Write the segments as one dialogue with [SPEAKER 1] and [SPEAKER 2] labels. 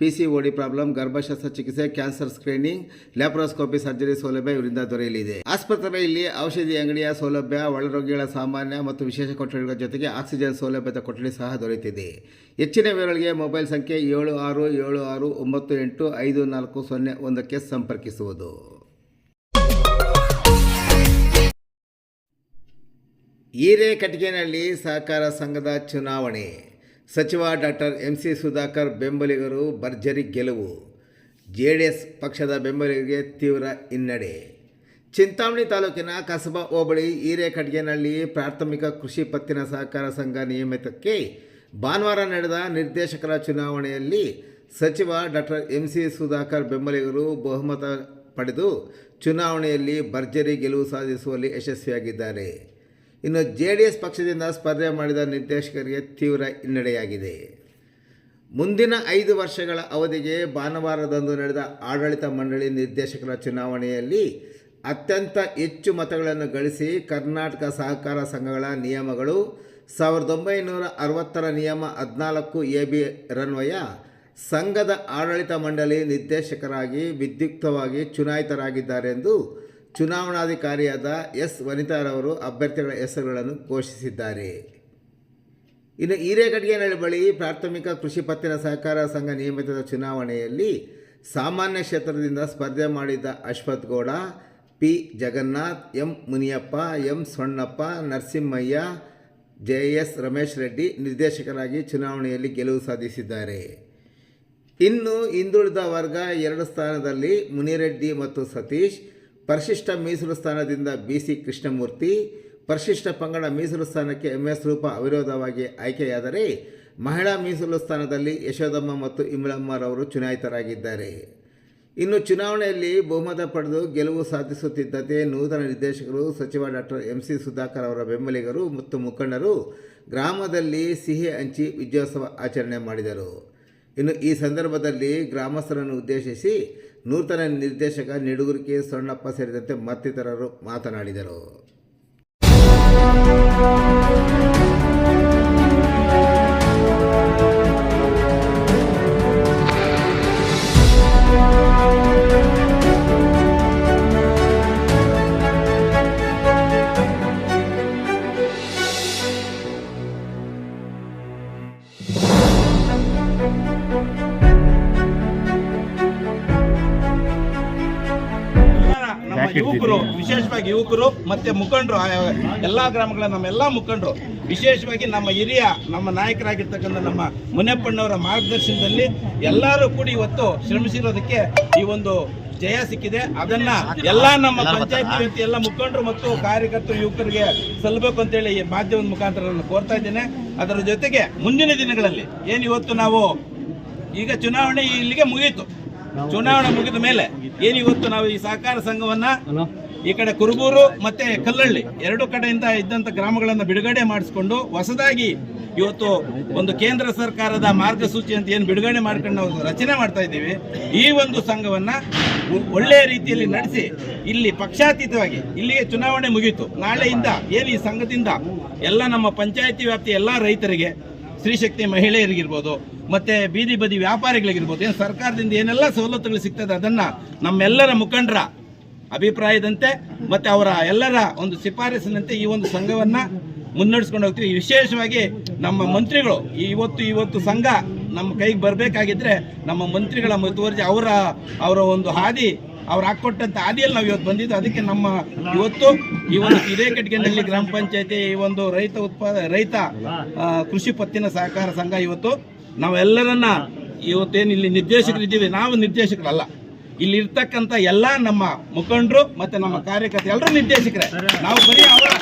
[SPEAKER 1] P C problem ಗರ್ಭಶಸ್ತ್ರ ಚಿಕಿತ್ಸೆ cancer screening laparoscopy surgery ಸೌಲಭ್ಯ ಇವರಿಂದ ದೊರೆಯಲಿದೆ. ಆಸ್ಪತ್ರೆಯಲ್ಲಿ ಔಷಧಿ ಅಂಗಡಿಯ ಸೌಲಭ್ಯ, ಒಳರೋಗಿಗಳ ಸಾಮಾನ್ಯ ಮತ್ತು ವಿಶೇಷ ಕೊಠಡಿಗಳ ಜೊತೆಗೆ ಆಕ್ಸಿಜನ್ ಸೌಲಭ್ಯದ ಕೊಠಡಿ ಸಹ ದೊರೆಯುತ್ತಿದೆ. ಹೆಚ್ಚಿನ ವಿವರಗಳಿಗೆ ಮೊಬೈಲ್ ಸಂಖ್ಯೆ ಏಳು ಆರು ಏಳು ಆರು ಒಂಬತ್ತು ಎಂಟು ಐದು ನಾಲ್ಕು ಸೊನ್ನೆ ಒಂದಕ್ಕೆ ಸಂಪರ್ಕಿಸುವುದು. ಹಿರೇಕಟ್ಟಿಗೆನಲ್ಲಿ ಸಹಕಾರ ಸಂಘದ ಚುನಾವಣೆ. ಸಚಿವ ಡಾಕ್ಟರ್ ಎಂ ಸಿ ಸುಧಾಕರ್ ಬೆಂಬಲಿಗರು ಭರ್ಜರಿ ಗೆಲುವು. ಜೆ ಪಕ್ಷದ ಬೆಂಬಲಿಗರಿಗೆ ತೀವ್ರ ಹಿನ್ನಡೆ. ಚಿಂತಾಮಣಿ ತಾಲೂಕಿನ ಕಸಬಾ ಹೋಬಳಿ ಹಿರೇಕಡ್ಗೆನಹಳ್ಳಿ ಪ್ರಾಥಮಿಕ ಕೃಷಿ ಪತ್ತಿನ ಸಹಕಾರ ಸಂಘ ನಿಯಮಿತಕ್ಕೆ ಭಾನುವಾರ ನಡೆದ ನಿರ್ದೇಶಕರ ಚುನಾವಣೆಯಲ್ಲಿ ಸಚಿವ ಡಾಕ್ಟರ್ ಎಂ ಸಿ ಸುಧಾಕರ್ ಬೆಂಬಲಿಗರು ಬಹುಮತ ಪಡೆದು ಚುನಾವಣೆಯಲ್ಲಿ ಭರ್ಜರಿ ಗೆಲುವು ಸಾಧಿಸುವಲ್ಲಿ ಯಶಸ್ವಿಯಾಗಿದ್ದಾರೆ. ಇನ್ನು ಜೆ ಡಿ ಎಸ್ ಪಕ್ಷದಿಂದ ಸ್ಪರ್ಧೆ ಮಾಡಿದ ನಿರ್ದೇಶಕರಿಗೆ ತೀವ್ರ ಹಿನ್ನಡೆಯಾಗಿದೆ. ಮುಂದಿನ ಐದು ವರ್ಷಗಳ ಅವಧಿಗೆ ಭಾನುವಾರದಂದು ನಡೆದ ಆಡಳಿತ ಮಂಡಳಿ ನಿರ್ದೇಶಕರ ಚುನಾವಣೆಯಲ್ಲಿ ಅತ್ಯಂತ ಹೆಚ್ಚು ಮತಗಳನ್ನು ಗಳಿಸಿ ಕರ್ನಾಟಕ ಸಹಕಾರ ಸಂಘಗಳ ನಿಯಮಗಳು ಸಾವಿರದ ಒಂಬೈನೂರ ಅರವತ್ತರ ನಿಯಮ ಹದಿನಾಲ್ಕು ಎ ಬಿ ರನ್ವಯ ಸಂಘದ ಆಡಳಿತ ಮಂಡಳಿ ನಿರ್ದೇಶಕರಾಗಿ ವಿದ್ಯುಕ್ತವಾಗಿ ಚುನಾಯಿತರಾಗಿದ್ದಾರೆಂದು ಚುನಾವಣಾಧಿಕಾರಿಯಾದ ಎಸ್. ವನಿತಾರವರು ಅಭ್ಯರ್ಥಿಗಳ ಹೆಸರುಗಳನ್ನು ಘೋಷಿಸಿದ್ದಾರೆ. ಇನ್ನು ಹಿರೇಗಡ್ಗೆನಹಳ್ಳಿ ಬಳಿ ಪ್ರಾಥಮಿಕ ಕೃಷಿ ಪತ್ತಿನ ಸಹಕಾರ ಸಂಘ ನಿಯಮಿತದ ಚುನಾವಣೆಯಲ್ಲಿ ಸಾಮಾನ್ಯ ಕ್ಷೇತ್ರದಿಂದ ಸ್ಪರ್ಧೆ ಮಾಡಿದ್ದ Ashwath Gowda, P. Jagannath, M. Muniyappa, M. Sonnappa, Narasimhaiah, J. S. Ramesh Reddy ನಿರ್ದೇಶಕರಾಗಿ ಚುನಾವಣೆಯಲ್ಲಿ ಗೆಲುವು ಸಾಧಿಸಿದ್ದಾರೆ. ಇನ್ನು ಹಿಂದುಳಿದ ವರ್ಗ ಎರಡು ಸ್ಥಾನದಲ್ಲಿ ಮುನಿರೆಡ್ಡಿ ಮತ್ತು ಸತೀಶ್. ಪರಿಶಿಷ್ಟ ಮೀಸಲು ಸ್ಥಾನದಿಂದ ಬಿ ಸಿ ಕೃಷ್ಣಮೂರ್ತಿ, ಪರಿಶಿಷ್ಟ ಪಂಗಡ ಮೀಸಲು ಸ್ಥಾನಕ್ಕೆ ಎಂ ಎಸ್ ರೂಪ ಅವಿರೋಧವಾಗಿ ಆಯ್ಕೆಯಾದರೆ ಮಹಿಳಾ ಮೀಸಲು ಸ್ಥಾನದಲ್ಲಿ ಯಶೋದಮ್ಮ ಮತ್ತು ಇಮ್ಲಮ್ಮರವರು ಚುನಾಯಿತರಾಗಿದ್ದಾರೆ. ಇನ್ನು ಚುನಾವಣೆಯಲ್ಲಿ ಬಹುಮತ ಪಡೆದು ಗೆಲುವು ಸಾಧಿಸುತ್ತಿದ್ದಂತೆ ನೂತನ ನಿರ್ದೇಶಕರು ಸಚಿವ ಡಾಕ್ಟರ್ ಎಂ ಸಿ ಸುಧಾಕರ್ ಅವರ ಬೆಂಬಲಿಗರು ಮತ್ತು ಮುಖಂಡರು ಗ್ರಾಮದಲ್ಲಿ ಸಿಹಿ ಹಂಚಿ ವಿಜಯೋತ್ಸವ ಆಚರಣೆ ಮಾಡಿದರು. ಇನ್ನು ಈ ಸಂದರ್ಭದಲ್ಲಿ ಗ್ರಾಮಸ್ಥರನ್ನು ಉದ್ದೇಶಿಸಿ ನೂತನ ನಿರ್ದೇಶಕ ನಿಡುಗುರಿಕೆ ಸಣ್ಣಪ್ಪ ಸೇರಿದಂತೆ ಮತ್ತಿತರರು ಮಾತನಾಡಿದರು.
[SPEAKER 2] ಯುವಕರು, ವಿಶೇಷವಾಗಿ ಯುವಕರು, ಮತ್ತೆ ಮುಖಂಡರು ಎಲ್ಲಾ ಗ್ರಾಮಗಳ ನಮ್ಮೆಲ್ಲ ಮುಖಂಡರು, ವಿಶೇಷವಾಗಿ ನಮ್ಮ ಹಿರಿಯ, ನಮ್ಮ ನಾಯಕರಾಗಿರ್ತಕ್ಕಂಥ ನಮ್ಮ ಮುನಿಯಪ್ಪಣ್ಣವರ ಮಾರ್ಗದರ್ಶನದಲ್ಲಿ ಎಲ್ಲರೂ ಕೂಡಿ ಇವತ್ತು ಶ್ರಮಿಸಿರೋದಕ್ಕೆ ಈ ಒಂದು ಜಯ ಸಿಕ್ಕಿದೆ. ಅದನ್ನ ಎಲ್ಲಾ ನಮ್ಮ ಪಂಚಾಯತ್ ವ್ಯಕ್ತಿ ಎಲ್ಲ ಮುಖಂಡರು ಮತ್ತು ಕಾರ್ಯಕರ್ತರು, ಯುವಕರಿಗೆ ಸಲ್ಲಬೇಕು ಅಂತೇಳಿ ಈ ಮಾಧ್ಯಮದ ಮುಖಾಂತರ ನಾನು ಕೋರ್ತಾ ಇದ್ದೇನೆ. ಅದರ ಜೊತೆಗೆ ಮುಂದಿನ ದಿನಗಳಲ್ಲಿ ಏನು ಇವತ್ತು ನಾವು ಈಗ ಚುನಾವಣೆ ಇಲ್ಲಿಗೆ ಮುಗಿಯಿತು ಚುನಾವಣೆ ಮುಗಿದ ಮೇಲೆ ಏನು ಇವತ್ತು ನಾವು ಈ ಸಹಕಾರ ಸಂಘವನ್ನ ಈ ಕಡೆ ಕುರುಬೂರು ಮತ್ತೆ ಕಲ್ಲಳ್ಳಿ ಎರಡು ಕಡೆಯಿಂದ ಇದ್ದಂತ ಗ್ರಾಮಗಳನ್ನ ಬಿಡುಗಡೆ ಮಾಡಿಸಿಕೊಂಡು ಹೊಸದಾಗಿ ಇವತ್ತು ಒಂದು ಕೇಂದ್ರ ಸರ್ಕಾರದ ಮಾರ್ಗಸೂಚಿ ಅಂತ ಏನು ಬಿಡುಗಡೆ ಮಾಡ್ಕೊಂಡು ನಾವು ರಚನೆ ಮಾಡ್ತಾ ಇದ್ದೀವಿ. ಈ ಒಂದು ಸಂಘವನ್ನ ಒಳ್ಳೆಯ ರೀತಿಯಲ್ಲಿ ನಡೆಸಿ ಇಲ್ಲಿ ಪಕ್ಷಾತೀತವಾಗಿ ಇಲ್ಲಿಗೆ ಚುನಾವಣೆ ಮುಗಿಯಿತು ನಾಳೆಯಿಂದ ಏನು ಈ ಸಂಘದಿಂದ ಎಲ್ಲ ನಮ್ಮ ಪಂಚಾಯತಿ ವ್ಯಾಪ್ತಿಯ ಎಲ್ಲ ರೈತರಿಗೆ ಸ್ತ್ರೀಶಕ್ತಿ ಮಹಿಳೆಯರಿಗಿರ್ಬೋದು, ಮತ್ತೆ ಬೀದಿ ಬದಿ ವ್ಯಾಪಾರಿಗಳಿಗಿರ್ಬೋದು, ಏನು ಸರ್ಕಾರದಿಂದ ಏನೆಲ್ಲ ಸವಲತ್ತುಗಳು ಸಿಗ್ತದೆ ಅದನ್ನ ನಮ್ಮೆಲ್ಲರ ಮುಖಂಡರ ಅಭಿಪ್ರಾಯದಂತೆ, ಮತ್ತೆ ಅವರ ಎಲ್ಲರ ಒಂದು ಶಿಫಾರಸಿನಂತೆ ಈ ಒಂದು ಸಂಘವನ್ನ ಮುನ್ನಡೆಸ್ಕೊಂಡು ಹೋಗ್ತೀವಿ. ವಿಶೇಷವಾಗಿ ನಮ್ಮ ಮಂತ್ರಿಗಳು, ಇವತ್ತು ಇವತ್ತು ಸಂಘ ನಮ್ಮ ಕೈಗೆ ಬರಬೇಕಾಗಿದ್ರೆ ನಮ್ಮ ಮಂತ್ರಿಗಳ ಮುತುವರ್ಜಿ, ಅವರ ಅವರ ಒಂದು ಹಾದಿ ಅವ್ರು ಹಾಕೊಟ್ಟಂತ ಹಾದಿಯಲ್ಲಿ ನಾವು ಇವತ್ತು ಬಂದಿದ್ದು. ಅದಕ್ಕೆ ನಮ್ಮ ಇವತ್ತು ಈ ಒಂದು ಹಿರೇಕಟ್ಗೆನಲ್ಲಿ ಗ್ರಾಮ ಪಂಚಾಯತಿ ಈ ಒಂದು ರೈತ ಉತ್ಪಾದ, ರೈತ ಕೃಷಿ ಪತ್ತಿನ ಸಹಕಾರ ಸಂಘ ಇವತ್ತು ನಾವೆಲ್ಲರನ್ನ ಇವತ್ತೇನು ಇಲ್ಲಿ ನಿರ್ದೇಶಕರಿದ್ದೀವಿ ನಾವು ನಿರ್ದೇಶಕರಲ್ಲ. ಇಲ್ಲಿ ಇರ್ತಕ್ಕಂಥ ಎಲ್ಲ ನಮ್ಮ ಮುಖಂಡರು ಮತ್ತೆ ನಮ್ಮ ಕಾರ್ಯಕರ್ತರು ಎಲ್ಲರೂ ನಿರ್ದೇಶಕರೇ. ನಾವು ಬರೀ ಅವರ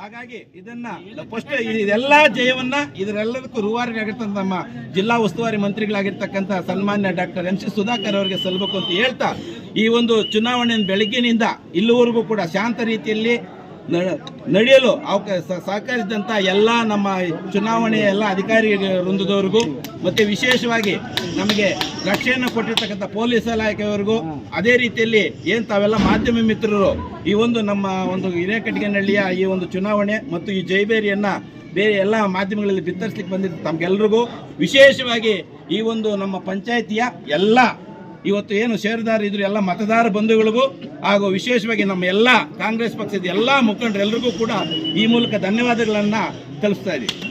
[SPEAKER 2] ಹಾಗಾಗಿ ಇದನ್ನ ಫಸ್ಟ್ ಇದೆಲ್ಲ ಜಯವನ್ನ ಇದರೆಲ್ಲದಕ್ಕೂ ರೂವಾರಿ ಆಗಿರ್ತಂತ ನಮ್ಮ ಜಿಲ್ಲಾ ಉಸ್ತುವಾರಿ ಮಂತ್ರಿಗಳಾಗಿರ್ತಕ್ಕಂಥ ಸನ್ಮಾನ್ಯ ಡಾಕ್ಟರ್ ಎಂ ಸಿ ಸುಧಾಕರ್ ಅವರಿಗೆ ಸಲ್ಲಬೇಕು ಅಂತ ಹೇಳ್ತಾ ಈ ಒಂದು ಚುನಾವಣೆಯ ಬೆಳಗ್ಗಿನಿಂದ ಇಲ್ಲಿವರೆಗೂ ಕೂಡ ಶಾಂತ ರೀತಿಯಲ್ಲಿ ನಡೆಯಲು ಅವಕ ಸಹಕರಿಸಿದಂಥ ಎಲ್ಲ ನಮ್ಮ ಚುನಾವಣೆಯ ಎಲ್ಲ ಅಧಿಕಾರಿ ವೃಂದದವರಿಗೂ ಮತ್ತು ವಿಶೇಷವಾಗಿ ನಮಗೆ ರಕ್ಷೆಯನ್ನು ಕೊಟ್ಟಿರ್ತಕ್ಕಂಥ ಪೊಲೀಸ್ ಇಲಾಖೆಯವರಿಗೂ ಅದೇ ರೀತಿಯಲ್ಲಿ ಏನು ತಾವೆಲ್ಲ ಮಾಧ್ಯಮ ಮಿತ್ರರು ಈ ಒಂದು ನಮ್ಮ ಒಂದು ಹಿರೇಕಟ್ಟಿಗೆನಹಳ್ಳಿಯ ಈ ಒಂದು ಚುನಾವಣೆ ಮತ್ತು ಈ ಜೈಬೇರಿಯನ್ನು ಬೇರೆ ಎಲ್ಲ ಮಾಧ್ಯಮಗಳಲ್ಲಿ ಬಿತ್ತರಿಸಲಿಕ್ಕೆ ಬಂದಿದ್ದ ತಮಗೆಲ್ಲರಿಗೂ ವಿಶೇಷವಾಗಿ ಈ ಒಂದು ನಮ್ಮ ಪಂಚಾಯಿತಿಯ ಎಲ್ಲ ಇವತ್ತು ಏನು ಷೇರುದಾರ ಇದ್ರು ಎಲ್ಲ ಮತದಾರ ಬಂಧುಗಳಿಗೂ ಹಾಗೂ ವಿಶೇಷವಾಗಿ ನಮ್ಮ ಎಲ್ಲ ಕಾಂಗ್ರೆಸ್ ಪಕ್ಷದ ಎಲ್ಲ ಮುಖಂಡರೆಲ್ಲರಿಗೂ ಕೂಡ ಈ ಮೂಲಕ ಧನ್ಯವಾದಗಳನ್ನ ತಲುಪಿಸ್ತಾ ಇದ್ದೀವಿ